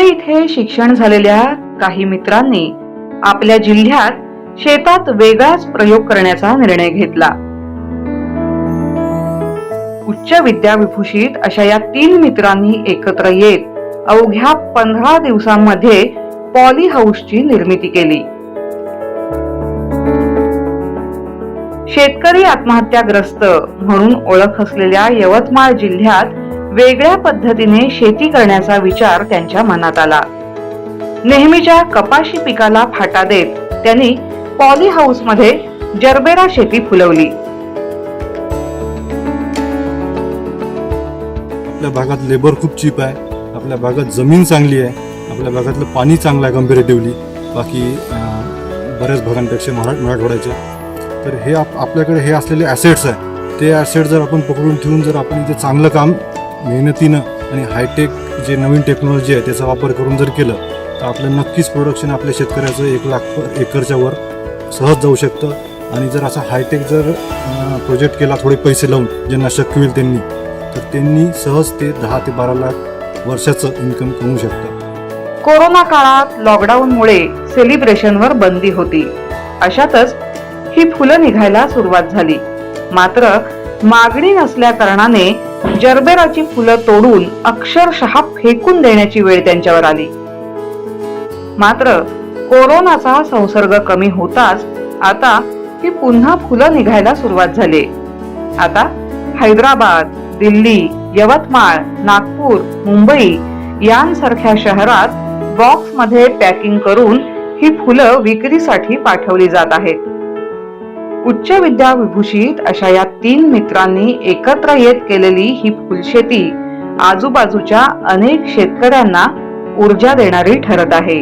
इथे शिक्षण झालेल्या काही मित्रांनी आपल्या जिल्ह्यात शेतात वेगळाच प्रयोग करण्याचा निर्णय घेतला. उच्च विद्याविभूषित अशा या तीन मित्रांनी एकत्र येत अवघ्या पंधरा दिवसांमध्ये पॉली हाऊसची निर्मिती केली. शेतकरी आत्महत्याग्रस्त म्हणून ओळख असलेल्या यवतमाळ जिल्ह्यात वेगळ्या पद्धतीने शेती करण्याचा विचार त्यांच्या मनात आला. नेहमीच्या कपाशी पिकाला फाटा देत त्यांनी पॉली हाऊसमध्ये जरबेरा शेती फुलवली. आपल्या भागात लेबर खूप चीप आहे. आपल्या भागात जमीन चांगली आहे. आपल्या भागातलं पाणी चांगलं आहे कम्पॅरेटिव्हली बाकी बऱ्याच भागांपेक्षा मरा मराठवाड्याच्या तर हे आप आपल्याकडे हे असलेले ॲसेट्स आहे. ते ॲसेट जर आपण पकडून ठेवून जर आपण इथे चांगलं काम मेहनतीनं आणि हायटेक जे नवीन टेक्नॉलॉजी आहे त्याचा वापर करून जर केलं तर आपलं नक्कीच प्रोडक्शन आपल्या शेतकऱ्याचं एक लाख एकरच्या वर सहज जाऊ शकतं. आणि जर असा हायटेक जर प्रोजेक्ट केला थोडे पैसे लावून ज्यांना शक्य होईल त्यांनी तर त्यांनी सहज ते दहा ते बारा लाख वर्षाचं इन्कम कमवू शकतात कोरोना काळात लॉकडाऊनमुळे सेलिब्रेशनवर बंदी होती. अशातच ही फुलं निघायला सुरुवात झाली. मात्र मागणी नसल्या कारणाने जरबेराची फुलं तोडून अक्षरशः फेकून देण्याची वेळ त्यांच्यावर आली. मात्र कोरोनाचा संसर्ग कमी होताच आता ती पुन्हा फुलं निघायला सुरुवात झाली. आता हैदराबाद दिल्ली यवतमाळ नागपूर मुंबई यांसारख्या शहरात बॉक्समध्ये पॅकिंग करून ही फुलं विक्रीसाठी पाठवली जात आहेत. उच्च विद्या विभूषित अशा या तीन मित्रांनी एकत्र येत केलेली ही फुलशेती आजूबाजूच्या अनेक शेतकऱ्यांना ऊर्जा देणारी ठरत आहे.